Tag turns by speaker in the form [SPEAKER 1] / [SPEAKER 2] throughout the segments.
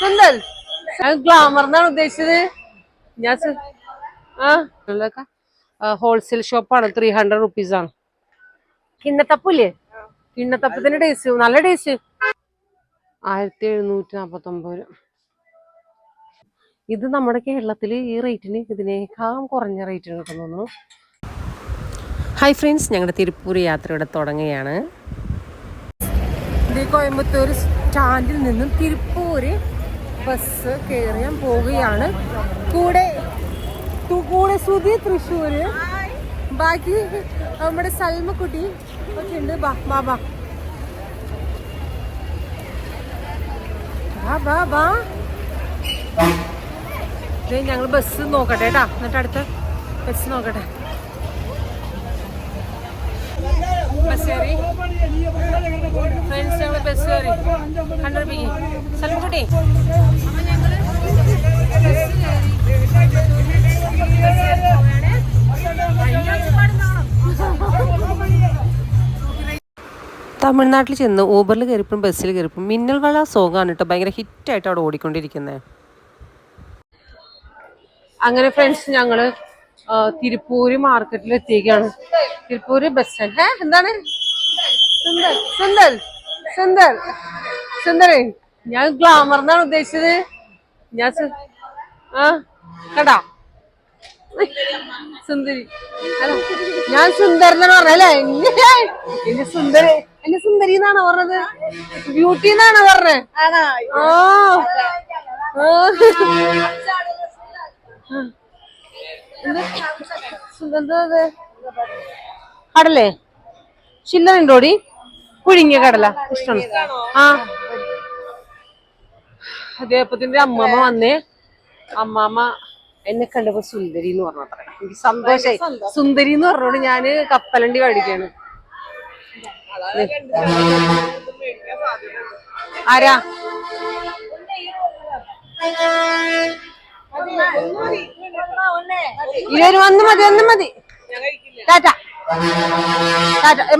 [SPEAKER 1] സുന്ദർ ഞാൻ ഗ്ലാമർ എന്നാണ് ഉദ്ദേശിച്ചത്. ഞാൻ ആ? ഹോൾസെയിൽ ഷോപ്പാണ് ത്രീ ഹൺഡ്രഡ് റുപ്പീസ് ആണ്. കിണ്ണത്തപ്പില്ലേ? കിണ്ണത്തപ്പത്തിന്റെ ടേസ്റ്റ് നല്ല ടേസ്റ്റ് ആയിരത്തി എഴുന്നൂറ്റി നാപ്പത്തി ഒമ്പത് ഇത് നമ്മുടെ കേരളത്തിൽ ഈ റേറ്റിന് ഇതിനേക്കാൾ കുറഞ്ഞ റേറ്റിന് കിട്ടുന്നു
[SPEAKER 2] ഹായ് ഫ്രണ്ട്സ് ഞങ്ങളുടെ തിരുപ്പൂർ യാത്ര ഇവിടെ തുടങ്ങുകയാണ്.
[SPEAKER 1] ഇത് കോയമ്പത്തൂർ സ്റ്റാൻഡിൽ നിന്നും തിരുപ്പൂര് ബസ് കയറി ഞാൻ പോവുകയാണ്. കൂടെ കൂടെ സുധി തൃശ്ശൂര്. ബാക്കി നമ്മുടെ സൽമക്കുട്ടി ഒക്കെ ഉണ്ട്. ബാ ബാ ബാ. ബാ ബാ ഞങ്ങൾ ബസ് നോക്കട്ടെ കേട്ടാ. എന്നിട്ട് അടുത്ത ബസ് നോക്കട്ടെ. ബസ് കയറി. ഫ്രണ്ട്സ് ഞങ്ങൾ ബസ് കയറി. ഹൺഡ്രഡ് പി കയറി
[SPEAKER 2] തമിഴ്നാട്ടിൽ ചെന്ന് ഊബറിൽ കയറിപ്പും ബസ്സിൽ കയറിപ്പും മിന്നൽ വള സോങ്ങാണ് കേട്ടോ. ഭയങ്കര ഹിറ്റായിട്ട് അവിടെ ഓടിക്കൊണ്ടിരിക്കുന്നത്
[SPEAKER 1] അങ്ങനെ ഫ്രണ്ട്സ് ഞങ്ങൾ തിരുപ്പൂര് മാർക്കറ്റിൽ എത്തിയിരിക്കുകയാണ് തിരുപ്പൂര് ബസ് സ്റ്റാൻഡ് എന്താണ്? സുന്ദർ സുന്ദർ സുന്ദർ സുന്ദരേ ഞാൻ ഗ്ലാമർ എന്നാണ് ഉദ്ദേശിച്ചത്. ഞാൻ ആ കടാ സുന്ദരി. ഞാൻ സുന്ദരൻ എന്നാണ് പറഞ്ഞല്ലേ എന്നെ സുന്ദരി എന്നെ സുന്ദരി എന്നാണ് പറഞ്ഞത്? ബ്യൂട്ടി എന്നാണ് പറഞ്ഞത്? ഓ. എന്താ? കടലേ? ചില്ലറ ഉണ്ടോടി? പുഴുങ്ങിയ കടല. ഇഷ്ടമാണ് ആ. അദ്ദേഹത്തിന്റെ അമ്മമ്മ വന്നേ അമ്മാമ്മ എന്നെ കണ്ടപ്പോ സുന്ദരി എന്ന് പറഞ്ഞത്ര എനിക്ക് സന്തോഷായി. സുന്ദരി എന്ന് പറഞ്ഞോണ്ട് ഞാൻ കപ്പലണ്ടി മേടിക്കാണ്. ആരാ? ഇരുപത് വന്ന് മതി ഒന്ന് മതി. ടാറ്റ.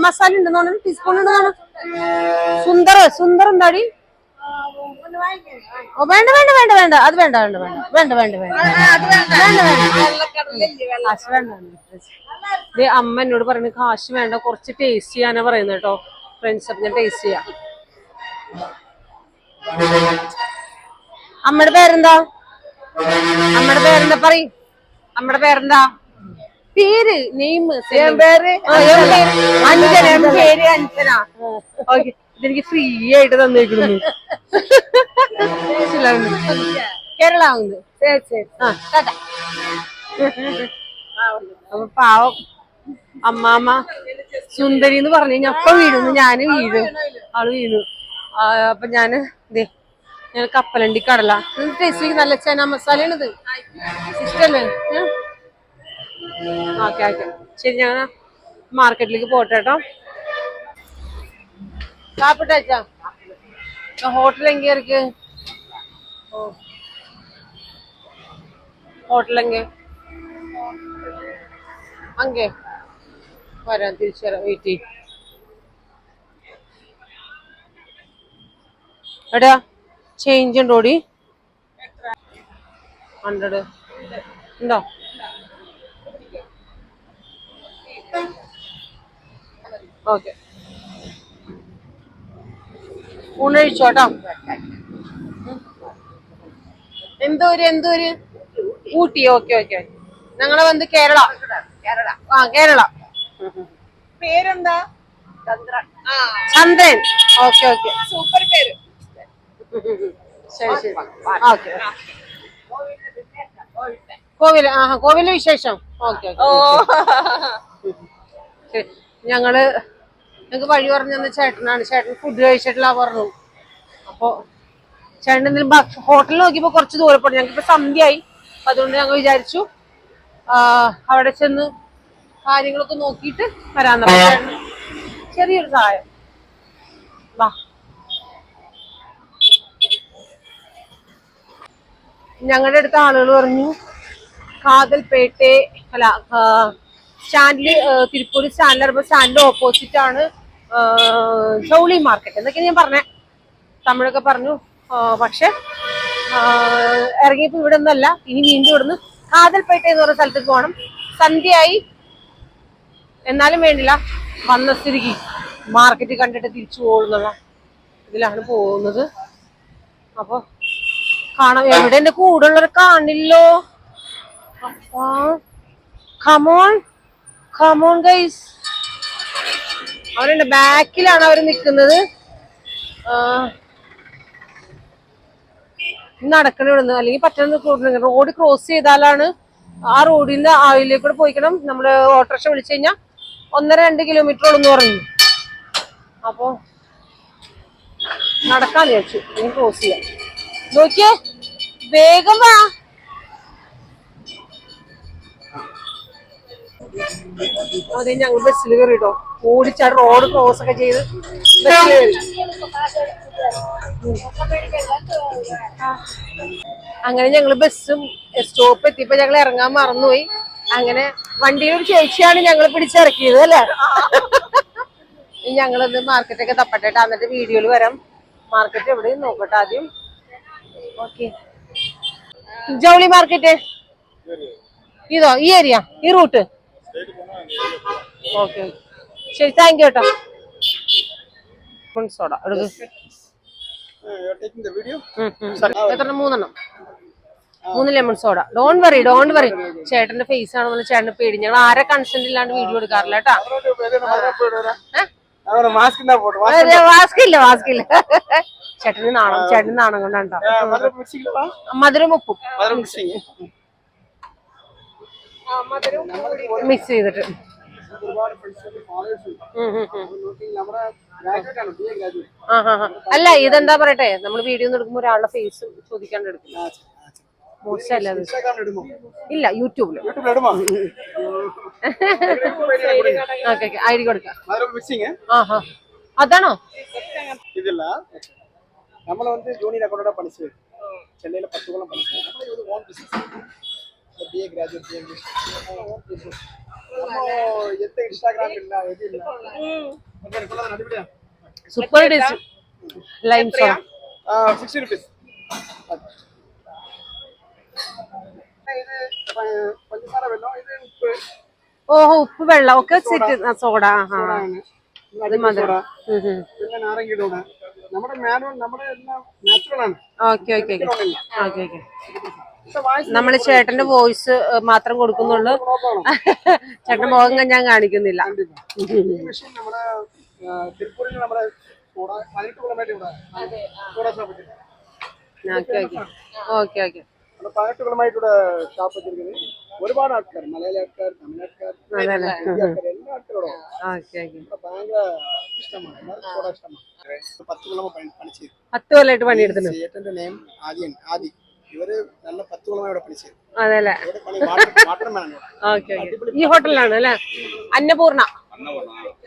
[SPEAKER 1] മസാല ഉണ്ടെന്ന് പറഞ്ഞു ടീസ്പൂൺ ഉണ്ടെന്ന് സുന്ദർ സുന്ദർ എന്താടി? ഓ വേണ്ട വേണ്ട വേണ്ട വേണ്ട. അത് വേണ്ട വേണ്ട വേണ്ട. വേണ്ട വേണ്ട വേണ്ട. കാശ് വേണ്ട അമ്മ എന്നോട് പറയുന്നത് കാശ് വേണ്ട കുറച്ച് ടേസ്റ്റ് ചെയ്യാനാ പറയുന്നത് കേട്ടോ. ഫ്രണ്ട്സ് ഞാൻ ടേസ്റ്റ് ചെയ്യാം. അമ്മയുടെ പേരെന്താ? അമ്മയുടെ പേരെന്താ പറയും? അമ്മയുടെ പേരെന്താ? പേര് നെയിം പേര്? അഞ്ജന എൻ പേര്. അഞ്ജന. ഓക്കെ. ഇതെനിക്ക് ഫ്രീ ആയിട്ട് തന്നേക്കുന്നു കേരള ഉണ്ട് ശരി. ശരി അപ്പൊ പാവം അമ്മാമ്മ സുന്ദരി എന്ന് പറഞ്ഞു കഴിഞ്ഞാൽ അപ്പൊ വീഴുന്നു. ഞാൻ വീഴും. ആൾ വീണു അപ്പൊ ഞാൻ ദേ ഞാൻ കപ്പലണ്ടി കടല. ടേസ്റ്റ് നല്ല ചന മസാലയാണിത്. ഇഷ്ടല്ലേ? Okay okay. ശരി ഞാൻ മാർക്കറ്റിലേക്ക് പോട്ടെ കേട്ടോ. സാപ്പിട്ടാച്ചാ ഹോട്ടൽ എങ്കിർക്ക് ഹോട്ടൽ എങ്കിൽ അങ്ങേ. വരാം തിരിച്ചു വരാം വെയിറ്റ് ചെയ്യും. എടാ ചേഞ്ച് ഉണ്ടോടി? ഹൺഡ്രഡ് ഉണ്ടോ? ഓക്കെ ഊണഴിച്ചോട്ടോ എന്തൊരു എന്തൊരു ഊട്ടി ഓക്കെ ഓക്കെ ഞങ്ങളെ വന്ന് കേരള. കേരള ആ കേരള.
[SPEAKER 3] പേരെന്താ? ചന്ദ്രൻ.
[SPEAKER 1] ഓക്കെ ഓക്കെ
[SPEAKER 3] സൂപ്പർ പേര്.
[SPEAKER 1] ശരി ശരി. ഓക്കെ കോവിൽ ആ. കോവിൽ വിശേഷം. ഓക്കെ
[SPEAKER 3] ഓ.
[SPEAKER 1] ഞങ്ങൾ ഞങ്ങക്ക് വഴി പറഞ്ഞു തന്ന ചേട്ടനാണ്. ചേട്ടൻ ഫുഡ് കഴിച്ചിട്ടില്ല പറഞ്ഞു. അപ്പൊ ചേട്ടൻ എന്തെങ്കിലും ഹോട്ടലിൽ നോക്കിയപ്പോ കുറച്ച് ദൂരപ്പെടും ഞങ്ങൾക്ക് ഇപ്പൊ സന്ധ്യയായി. അതുകൊണ്ട് ഞങ്ങൾ വിചാരിച്ചു അവിടെ ചെന്ന് കാര്യങ്ങളൊക്കെ നോക്കിയിട്ട് വരാന്ന് പറഞ്ഞു. ചെറിയൊരു സഹായം. വാ. ഞങ്ങളുടെ അടുത്ത ആളുകൾ പറഞ്ഞു കാതൽപേട്ടെ അല്ല സ്റ്റാൻഡിൽ തിരുപ്പൂർ സ്റ്റാൻഡിൽ സ്റ്റാൻഡിന്റെ ഓപ്പോസിറ്റ് ആണ് ജൗളി മാർക്കറ്റ് എന്നൊക്കെ ഞാൻ പറഞ്ഞേ. തമിഴൊക്കെ പറഞ്ഞു പക്ഷെ ഇറങ്ങിയപ്പോ ഇവിടെ ഒന്നല്ല ഇനി വീണ്ടും ഇവിടുന്ന് കാതൽപേട്ട എന്ന് പറയുന്ന സ്ഥലത്തേക്ക് പോകണം. സന്ധ്യയായി. എന്നാലും വേണ്ടില്ല വന്ന സ്ഥിതിക്ക് മാർക്കറ്റ് കണ്ടിട്ട് തിരിച്ചു പോകുന്നുള്ള ഇതിലാണ് പോകുന്നത്. അപ്പൊ കാണാം എവിടെ എന്റെ കൂടെ ഉള്ളവരെ കാണില്ലോ come on come on guys അവരുണ്ട് ബാക്കിലാണ് അവർ നിൽക്കുന്നത് നടക്കണ നിന്ന് അല്ലെങ്കിൽ പറ്റുന്ന റോഡ് ക്രോസ് ചെയ്താലാണ് ആ റോഡിന്റെ ആയിലേക്ക് കൂടെ പോയിക്കണം. നമ്മൾ ഓട്ടോറിക്ഷ വിളിച്ചു കഴിഞ്ഞാൽ ഒന്നര രണ്ട് കിലോമീറ്റർ ഉള്ളു പറഞ്ഞു. അപ്പോ നടക്കാൻ വിചാരിച്ചു. ഇനി ക്രോസ് ചെയ്യാം. നോക്കിയേ. വേഗം വാ. അതെ ഞങ്ങൾ ബസ്സിൽ കയറിട്ടോ ഓടിച്ചാട് റോഡ് ക്രോസ് ഒക്കെ ചെയ്ത് ബസ്സിൽ കയറി അങ്ങനെ ഞങ്ങൾ ബസ്സും സ്റ്റോപ്പ് എത്തിയപ്പോ ഞങ്ങൾ ഇറങ്ങാൻ മറന്നുപോയി. അങ്ങനെ വണ്ടിയിൽ ഒരു ചേച്ചിയാണ് ഞങ്ങൾ പിടിച്ചിറക്കിയത് അല്ലേ? ഞങ്ങളൊന്ന് മാർക്കറ്റൊക്കെ തപ്പട്ടെ ട്ടാ. എന്നിട്ട് വീഡിയോയിൽ വരാം. മാർക്കറ്റ് എവിടെ നോക്കട്ടെ ആദ്യം. ഓക്കെ ജൗളി മാർക്കറ്റ് ഇതോ ഈ ഏരിയ ഈ റൂട്ട് ഓക്കെ. ശരി താങ്ക് യു കേട്ടോ സോഡ എടുക്ക്. എത്ര മൂന്നെണ്ണം. മൂന്ന് lemon soda don't worry don't worry ചേട്ടന്റെ ഫേസ് ആണെന്ന് ചേട്ടന് പേടി. ഞങ്ങൾ ആരെ കൺസെന്റ് ഇല്ലാണ്ട് വീഡിയോ എടുക്കാറില്ല കേട്ടോ.
[SPEAKER 4] മാസ്ക്
[SPEAKER 1] ഇല്ല വാസ്ക് ഇല്ല. ചേട്ടന് നാണം ചേട്ടന് നാണം കൊണ്ടാണ് മധുരം ഉപ്പും മിക്സ് ചെയ്തിട്ട്. അല്ല ഇതെന്താ പറയട്ടെ? നമ്മൾ വീഡിയോ എടുക്കുമ്പോൾ ഒരാളുടെ ഫേസ് ചോദിക്കാണ്ട് എടുക്കും. മോശമല്ല ഇല്ല
[SPEAKER 4] യൂട്യൂബിൽ
[SPEAKER 1] ഓക്കെ ഐ ഡി കൊടുക്കാം. അതാണോ?
[SPEAKER 4] ഇതില്ല നമ്മൾ വന്ന് ജൂനിയർ അക്കൗണ്ടോടെ പഠിച്ചു ചെന്നൈയിലെ പത്തുകോളം പഠിച്ചു B A graduate B A English ಎಂತ ಇನ್ಸ್ಟಾಗ್ರಾಮ್ ಇಲ್ಲ
[SPEAKER 1] ಇದು ಇಲ್ಲ ಸೂಪರ್ ಡಿಸ್
[SPEAKER 4] ಲೈಮ್ ಸಾಂಗ್ ಸಿಕ್ಸ್ಟಿ ರುಪೀಸ್ പഞ്ചസാര വെള്ളം ഇത് ഉപ്പ്.
[SPEAKER 1] ഓഹോ ഉപ്പ് വെള്ളം. ഒക്കെ വെച്ചിട്ട് സോഡ
[SPEAKER 4] പിന്നെ നാരങ്ങ ഇടൂട നമ്മുടെ മാനുവൽ നമ്മുടെ എല്ലാം നാച്ചുറൽ ആണ്.
[SPEAKER 1] ഓക്കെ ഓക്കെ ഓക്കെ ഓക്കെ നമ്മൾ ചേട്ടന്റെ വോയിസ് മാത്രം കൊടുക്കുന്നുള്ളൂ. ചേട്ടൻ മുഖം ഞാൻ കാണിക്കുന്നില്ല. Okay okay.
[SPEAKER 4] ഷോപ്പ് വെച്ചിരിക്കുന്നത് ഒരുപാട് ആൾക്കാർ മലയാളി ആൾക്കാർ തമിഴ്നാട്ടുകാർ എല്ലാ ആൾക്കാരോടും ഭയങ്കര ഇഷ്ടമാണ് എല്ലാവർക്കും പത്ത് കൊല്ലം പണി ചെയ്തു
[SPEAKER 1] പത്ത് കൊല്ലമായിട്ട് പണിയെടുത്തു
[SPEAKER 4] ചേട്ടന്റെ നെയിം ആദ്യൻ ആദി. ഇവര് നല്ല പത്ത് കിലോമീറ്റർ ഇവിടെ പണി ചെയ്തു
[SPEAKER 1] അതല്ലേ
[SPEAKER 4] ഇവിടെ പണി വാട്ടർ വാട്ടർമാൻ ആണ് ഇവിടെ
[SPEAKER 1] ഓക്കെ ഓക്കെ ഈ ഹോട്ടലിലാണ് അല്ലേ അന്നപൂർണ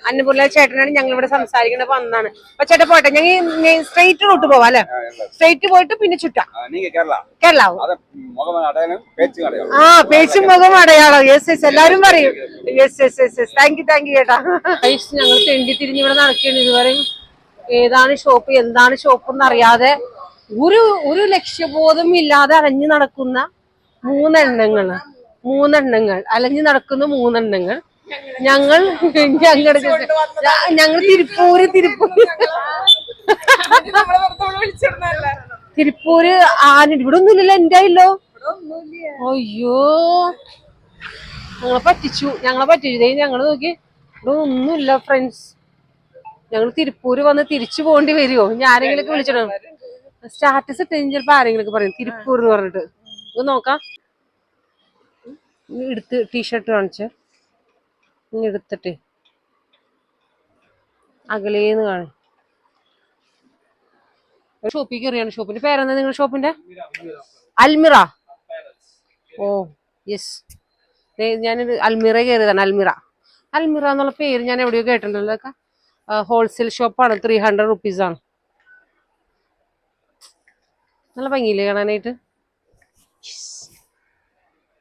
[SPEAKER 1] അന്നപൂർണ ചേട്ടനാണ് ഞങ്ങൾ ഇവിടെ സംസാരിക്കുന്നത് വന്നാണ് അപ്പൊ ചേട്ടൻ പോട്ടെ ഞങ്ങൾ സ്ട്രെയിറ്റ് റൂട്ട് പോവാം അല്ലെ സ്ട്രെയിറ്റ് പോയിട്ട് പിന്നെ ചുറ്റാം
[SPEAKER 5] ஆ, நீங்க கேரளா
[SPEAKER 1] കേരളാവും
[SPEAKER 5] அத முகம் அடையாளம் பேச்சு அடையாளம்
[SPEAKER 1] ആ പേച്ചും മുഖം അടയാളം യെസ് യെസ് എല്ലാരും പറയും yes yes yes yes thank you thank you ചേട്ടാ ഗൈസ്, ഞങ്ങൾ തെണ്ടി തിരിഞ്ഞ് ഇവിടെ നടക്കുകയാണ് ഇതുവരെ ഏതാണ് ഷോപ്പ് എന്താണ് ഷോപ്പ് എന്നറിയാതെ ഒരു ഒരു ലക്ഷ്യബോധം ഇല്ലാതെ അലഞ്ഞു നടക്കുന്ന മൂന്നെണ്ണങ്ങൾ മൂന്നെണ്ണങ്ങൾ അലഞ്ഞു നടക്കുന്ന മൂന്നെണ്ണങ്ങൾ. ഞങ്ങൾ ഞങ്ങളുടെ ഞങ്ങൾ തിരുപ്പൂര് തിരുപ്പൂര്. തിരുപ്പൂര് ആന ഇവിടെ ഒന്നുമില്ലല്ലോ എന്റെ ആയില്ലോ അയ്യോ. ഞങ്ങളെ പറ്റിച്ചു ഞങ്ങളെ പറ്റിച്ചു. ഞങ്ങൾ നോക്കി. ഇവിടെ ഒന്നുമില്ല ഫ്രണ്ട്സ് ഞങ്ങൾ തിരുപ്പൂര് വന്ന് തിരിച്ചു പോകേണ്ടി വരുമോ ഞാനെങ്കിലൊക്കെ വിളിച്ചിടണം സ്റ്റാറ്റസ് ഇട്ട് കഴിഞ്ഞാൽ ചിലപ്പോ ആരെങ്കിലും പറയും. തിരുപ്പൂർ എന്ന് പറഞ്ഞിട്ട്. നമുക്ക് നോക്കാം. എടുത്ത് ടീഷർട്ട് കാണിച്ച്. ഇനി എടുത്തിട്ട്. അകലേന്ന് കാണും. ഷോപ്പിൽ കയറിയാണ് ഷോപ്പിന്റെ. പേരെന്താ നിങ്ങളുടെ ഷോപ്പിന്റെ? അൽമിറ. ഓ യെസ് ഞാനൊരു അൽമിറ കയറിയതാണ് അൽമിറ. അൽമിറ എന്നുള്ള പേര് ഞാൻ എവിടെയോ കേട്ടിട്ടുണ്ടല്ലോ. ഹോൾസെയിൽ ഷോപ്പാണ് ത്രീ ഹൺഡ്രഡ് റുപ്പീസ് ആണ്. നല്ല ഭംഗിയില്ലേ കാണാനായിട്ട്.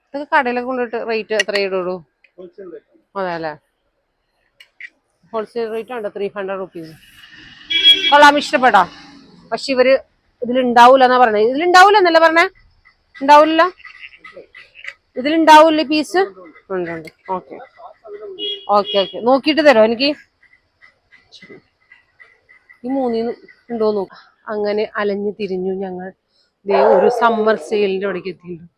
[SPEAKER 1] ഇതൊക്കെ കടയിലൊക്കെ കൊണ്ടിട്ട് റേറ്റ് എത്ര ഇടുള്ളൂ? അതെ അല്ലേ ഹോൾസെയിൽ റേറ്റ് ഉണ്ട് ത്രീ ഹൺഡ്രഡ് റുപ്പീസ് കൊള്ളാം ഇഷ്ടപ്പെട്ടോ? പക്ഷെ ഇവർ ഇതിലുണ്ടാവൂല എന്നാ പറഞ്ഞത് ഇതിലുണ്ടാവൂല എന്നല്ല പറഞ്ഞേ? ഉണ്ടാവൂല ഇതിലുണ്ടാവൂല പീസ് ഉണ്ട് ഉണ്ട്. ഓക്കെ ഓക്കെ ഓക്കെ നോക്കിയിട്ട് തരോ എനിക്ക്? ഈ മൂന്നിന്ന് ഉണ്ടോ നോക്കാം. അങ്ങനെ അലഞ്ഞു തിരിഞ്ഞു ഞങ്ങൾ ദേ ഒരു സമ്മർ സെയിലിന്റെ അവിടേക്ക് എത്തിയിട്ടുണ്ട്.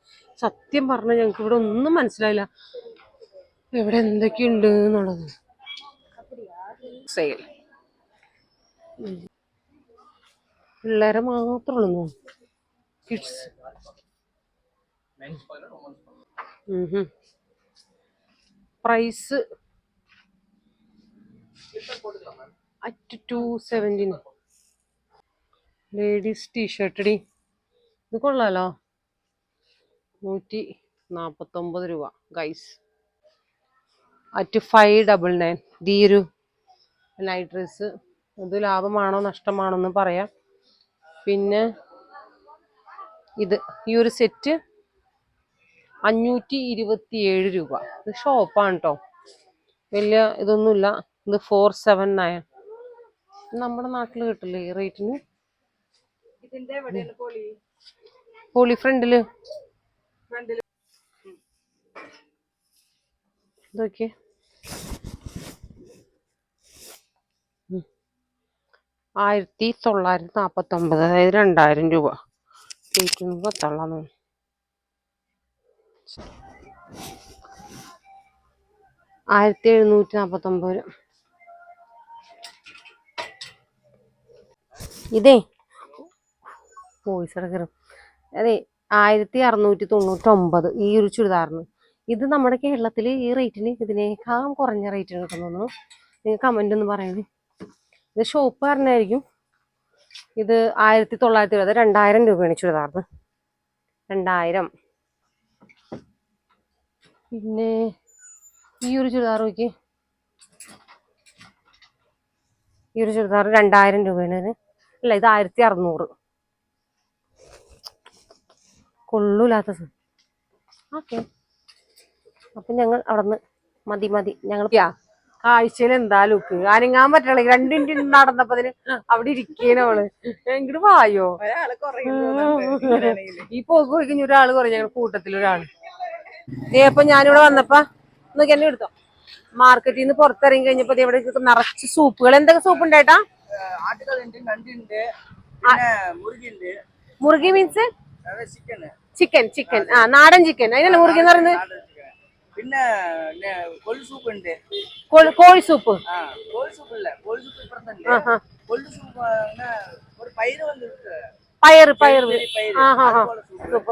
[SPEAKER 1] സത്യം പറഞ്ഞാൽ ഞങ്ങൾക്ക് ഇവിടെ ഒന്നും മനസ്സിലായില്ല. ഇവിടെ എന്തൊക്കെയുണ്ട് എന്നുള്ളത്. സെയിൽ പിള്ളേരെ മാത്രമുള്ളൂ kids price at two seventeen ladies t shirt D ഇത് കൊള്ളാലോ. നൂറ്റി നാൽപ്പത്തൊമ്പത് രൂപ guys at five double nine ദീരു night dress ഇത് ലാഭമാണോ നഷ്ടമാണോ എന്ന് പറയാം. പിന്നെ ഇത് ഈ ഒരു സെറ്റ് അഞ്ഞൂറ്റി ഇരുപത്തി ഏഴ് രൂപ. ഇത് ഷോപ്പാണ് കേട്ടോ വലിയ ഇതൊന്നുമില്ല. ഇത് ഫോർ സെവൻ നയൻ നമ്മുടെ നാട്ടിൽ കിട്ടില്ലേ റേറ്റിന്
[SPEAKER 3] ഇതിന്റെ എവിടെയാണ് പൊളി?
[SPEAKER 1] പോളി
[SPEAKER 3] ഫ്രണ്ടിൽ.
[SPEAKER 1] ഇതൊക്കെ. ആയിരത്തി തൊള്ളായിരത്തി നാപ്പത്തി ഒമ്പത് അതായത് രണ്ടായിരം രൂപ. റേറ്റ് പത്തുള്ളതാണ് ആയിരത്തി എഴുന്നൂറ്റി നാപ്പത്തി ഒമ്പത് ഇതേ. വോയിസ് ഇടക്കറും അതെ ആയിരത്തി അറുന്നൂറ്റി തൊണ്ണൂറ്റി ഒമ്പത് ഈ ഒരു ചുരിദാറിന്. ഇത് നമ്മുടെ കേരളത്തിൽ ഈ റേറ്റിന് ഇതിനേക്കാളും കുറഞ്ഞ റേറ്റിന് കിട്ടുന്നു നിങ്ങൾ കമന്റ് ഒന്ന് പറയണേ. ഇത് ഷോപ്പ് പറഞ്ഞായിരിക്കും. ഇത് ആയിരത്തി തൊള്ളായിരത്തി എഴുപത് രണ്ടായിരം രൂപയാണ് ചുരിദാറിന്. രണ്ടായിരം. പിന്നെ ഈ ഒരു ചുരിദാർ നോക്കി ഈ ഒരു ചുരിദാർ രണ്ടായിരം രൂപയാണ് അല്ല ഇത് ആയിരത്തി അറുന്നൂറ് കൊള്ളൂലാത്ത ഓക്കെ. അപ്പൊ ഞങ്ങൾ അവിടുന്ന് മതി മതി. ഞങ്ങൾ കാഴ്ചയിൽ എന്തായാലും ലുക്ക്? അനങ്ങാൻ പറ്റണ രണ്ട് മിനിറ്റ് നടന്നപ്പോ അതിന് അവിടെ അവൾ. ഇങ്ങോട്ട് വായോ? ഈ പോക്ക് പോയി കഴിഞ്ഞ ഒരാൾ കുറേ ഞങ്ങൾ കൂട്ടത്തിൽ ഒരാൾ ദേ അപ്പൊ ഞാനിവിടെ വന്നപ്പോ നോക്കി എന്നെ എടുത്തോ? മാർക്കറ്റിൽ നിന്ന് പുറത്തിറങ്ങി കഴിഞ്ഞപ്പോ ഇവിടെ നിറച്ച് സൂപ്പുകൾ. എന്തൊക്കെ സൂപ്പ് ഉണ്ടായിട്ടാ മുറുകി മീൻസ്
[SPEAKER 6] ചിക്കന്
[SPEAKER 1] ചിക്കൻ ചിക്കൻ ആ നാടൻ ചിക്കൻ അതിനല്ലേ മുറുകി എന്ന് പറയുന്നത്?
[SPEAKER 6] പിന്നെ കോഴി സൂപ്പ് ഉണ്ട്.
[SPEAKER 1] കോഴി സൂപ്പ്
[SPEAKER 6] കോഴി സൂപ്പ് ഇല്ല. കോഴി
[SPEAKER 1] സൂപ്പ്
[SPEAKER 6] ഇപ്പുറത്തുണ്ട് കോഴി സൂപ്പ് ഒരു പയറ് വന്നിട്ട്
[SPEAKER 1] പയറ് പയറ്. സൂപ്പ്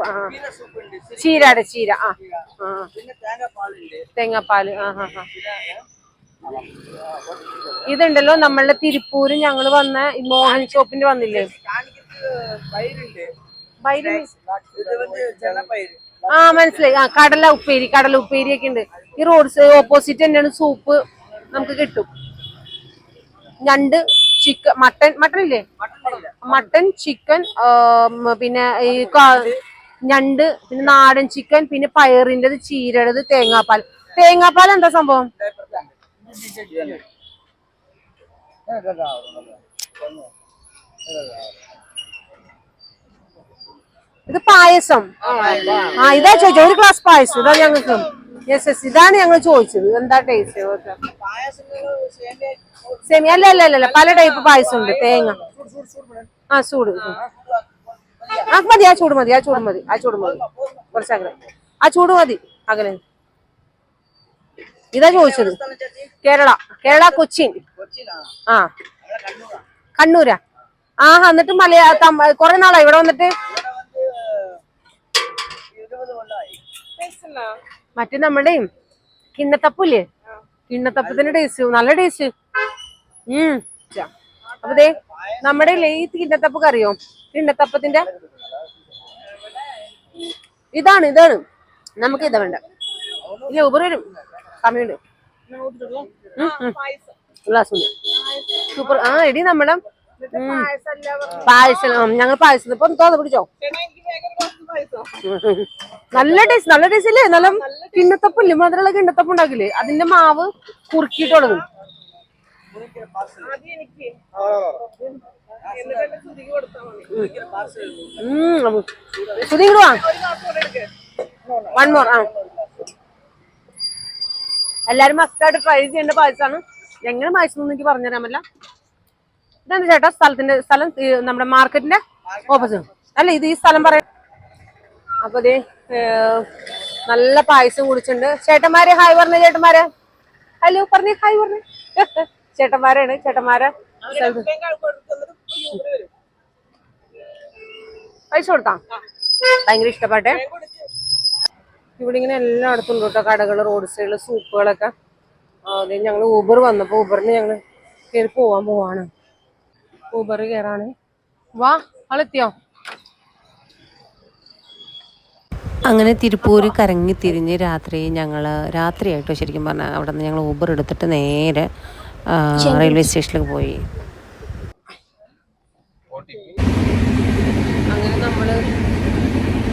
[SPEAKER 1] ചീരയുടെ ചീര ആ
[SPEAKER 6] തേങ്ങാപ്പാൽ
[SPEAKER 1] ആ. ഹാ ഹാ ഇതുണ്ടല്ലോ നമ്മളുടെ തിരുപ്പൂര് ഞങ്ങൾ വന്ന മോഹൻ ഷോപ്പിന്റെ വന്നില്ലേ?
[SPEAKER 6] പൈര്
[SPEAKER 1] ആ മനസ്സിലായി. ആ കടല ഉപ്പേരി കടല ഉപ്പേരി ഒക്കെ ഉണ്ട്. ഈ റോഡ് ഓപ്പോസിറ്റ് തന്നെയാണ് സൂപ്പ് നമുക്ക് കിട്ടും. ഞണ്ട് ചിക്കൻ മട്ടൻ മട്ടൺ ഇല്ലേ? മട്ടൺ ചിക്കൻ പിന്നെ ഈ ഞണ്ട് പിന്നെ നാടൻ ചിക്കൻ പിന്നെ പയറിന്റെത് ചീരടത് തേങ്ങാപ്പാൽ. തേങ്ങാപ്പാൽ എന്താ സംഭവം? Yeah, ഇത് പായസം. ആ ഇതാ. ചോദിച്ചത്. ഒരു ഗ്ലാസ് പായസം. ഇതാ ഞങ്ങൾക്ക്. യെസ് യെസ് ഇതാണ് ഞങ്ങൾ ചോദിച്ചത്. എന്താ ടേസ്റ്റ് സെമി അല്ല അല്ല അല്ല പല ടൈപ്പ് പായസം ഉണ്ട്. തേങ്ങ. ആ ചൂട്. ആ മതി ആ ചൂട് മതി ആ ചൂട് മതി ആ ചൂട് മതി. കുറച്ച് അകലെ. ആ ചൂട് മതി അകലെ. ഇതാ ചോദിച്ചത്. കേരള കേരള കൊച്ചിൻ. ആ. കണ്ണൂരാ. ആ എന്നിട്ട് മലയാ കുറെ നാളായി. ഇവിടെ വന്നിട്ട്
[SPEAKER 6] ഇരുപത് കൊല്ലമായി
[SPEAKER 1] മറ്റേ നമ്മുടെ കിണ്ണത്തപ്പില്ലേ? കിണ്ണത്തപ്പത്തിന്റെ ടേസ്റ്റ് നല്ല ടേസ്റ്റ് ഉം. അപ്പൊ ദേ നമ്മുടെ ലേറ്റ് ഈ കിണ്ണത്തപ്പൊക്കെ അറിയോ കിണ്ണത്തപ്പത്തിന്റെ? ഇതാണ് ഇതാണ്. നമുക്ക് ഇതാ വേണ്ട. ഇല്ല ഊബർ വരും സമയമുണ്ട്. ഗ്ലാസ് സൂപ്പർ ആ എടി നമ്മുടെ. പായസം ഞങ്ങൾ പായസം ഇപ്പൊ തോന്നു പിടിച്ചോ? നല്ല ടേസ്റ്റ് നല്ല ടേസ്റ്റ് അല്ലേ നല്ല കിണ്ണത്തപ്പില്ലേ മധുരമുള്ള കിണ്ണത്തപ്പ് ഉണ്ടാക്കില്ലേ? അതിന്റെ മാവ്
[SPEAKER 3] എടുക്ക്
[SPEAKER 1] വൺ മോർ എല്ലാരും മസ്റ്റായിട്ട് ട്രൈ ചെയ്യേണ്ട പായസമാണ് എങ്ങനെ പായസം എനിക്ക് പറഞ്ഞുതരാമല്ല. ഇതെന്താ ചേട്ടാ? സ്ഥലത്തിന്റെ സ്ഥലം നമ്മുടെ മാർക്കറ്റിന്റെ ഓപ്പോസിറ്റ് അല്ല ഇത് ഈ സ്ഥലം പറയാം അപ്പൊ നല്ല പായസം കുടിച്ചിട്ടുണ്ട്. ചേട്ടന്മാരെ ഹായ് പറഞ്ഞേ ചേട്ടന്മാരെ? ഹലോ പറഞ്ഞേ ഹായ് പറഞ്ഞേ. ചേട്ടന്മാരാണ് ചേട്ടന്മാരെ. പൈസ കൊടുത്താ? ഭയങ്കര ഇഷ്ടപ്പെട്ടെ? ഇവിടെ ഇങ്ങനെ എല്ലായിടത്തും കേട്ടോ കടകൾ റോഡ് സൈഡിൽ സൂപ്പുകളൊക്കെ അതെ ഞങ്ങൾ ഊബർ വന്നപ്പോൾ ഊബറിന് ഞങ്ങൾ കയറി പോവാൻ പോവാണ്. ഊബർ കയറാണ് വാ ആളെത്തിയോ?
[SPEAKER 2] അങ്ങനെ തിരുപ്പൂര് കറങ്ങി തിരിഞ്ഞ് രാത്രി ഞങ്ങൾ രാത്രിയായിട്ടോ ശരിക്കും പറഞ്ഞാൽ അവിടെ നിന്ന് ഞങ്ങൾ ഊബർ എടുത്തിട്ട് നേരെ റെയിൽവേ സ്റ്റേഷനിലേക്ക് പോയി.
[SPEAKER 1] അങ്ങനെ നമ്മൾ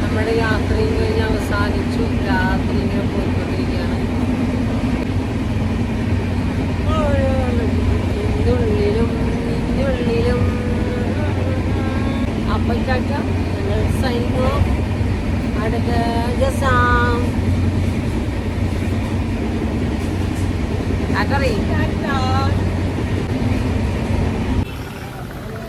[SPEAKER 1] നമ്മുടെ യാത്രയും കഴിഞ്ഞ് അവസാനിച്ചു. രാത്രി ഇങ്ങനെ പോയിക്കൊണ്ടിരിക്കുകയാണ്. ഉള്ളിലും ഉള്ളിലും. അപ്പം ചാച്ച ഞങ്ങൾ സൈനോ അടുത്ത ജസാം അക്കറി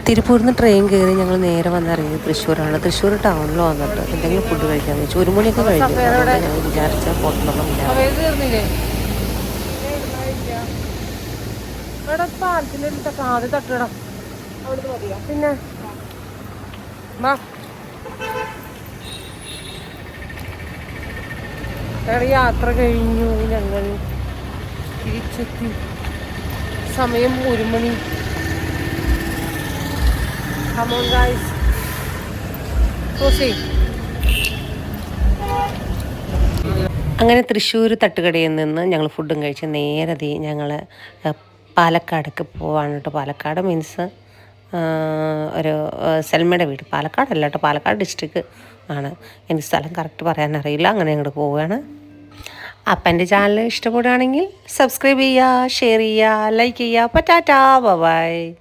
[SPEAKER 2] തിരുപ്പൂരിൽ നിന്ന് ട്രെയിൻ കയറി ഞങ്ങൾ നേരെ വന്നിറങ്ങി തൃശ്ശൂരാണ്. തൃശ്ശൂർ ടൗണിൽ വന്നിട്ട് എന്തെങ്കിലും ഫുഡ് കഴിക്കാന്ന് വെച്ചു ഒരു മണിയൊക്കെ കഴിഞ്ഞു. ഞങ്ങൾ വിചാരിച്ച ഹോട്ടലൊന്നും ഇല്ല.
[SPEAKER 1] ഞങ്ങളുടെ യാത്ര കഴിഞ്ഞു. ഞങ്ങൾ തിരിച്ചെത്തി. സമയം ഒരു മണി.
[SPEAKER 2] അങ്ങനെ തൃശ്ശൂർ തട്ടുകടയിൽ നിന്ന് ഞങ്ങൾ ഫുഡും കഴിച്ച് നേരെ ഞങ്ങൾ പാലക്കാടേക്ക് പോവാണ് കേട്ടോ. പാലക്കാട് മീൻസ് ഒരു സെൽമയുടെ വീട്. പാലക്കാടല്ല കേട്ടോ. പാലക്കാട് ഡിസ്ട്രിക്ട് ആണ്. എനിക്ക് സ്ഥലം കറക്റ്റ് പറയാൻ അറിയില്ല. അങ്ങനെ അങ്ങോട്ട് പോവുകയാണ്. അപ്പം എന്റെ ചാനൽ ഇഷ്ടപ്പെടുകയാണെങ്കിൽ സബ്സ്ക്രൈബ് ചെയ്യുക ഷെയർ ചെയ്യുക ലൈക്ക് ചെയ്യുക. പറ്റാറ്റാ ബൈ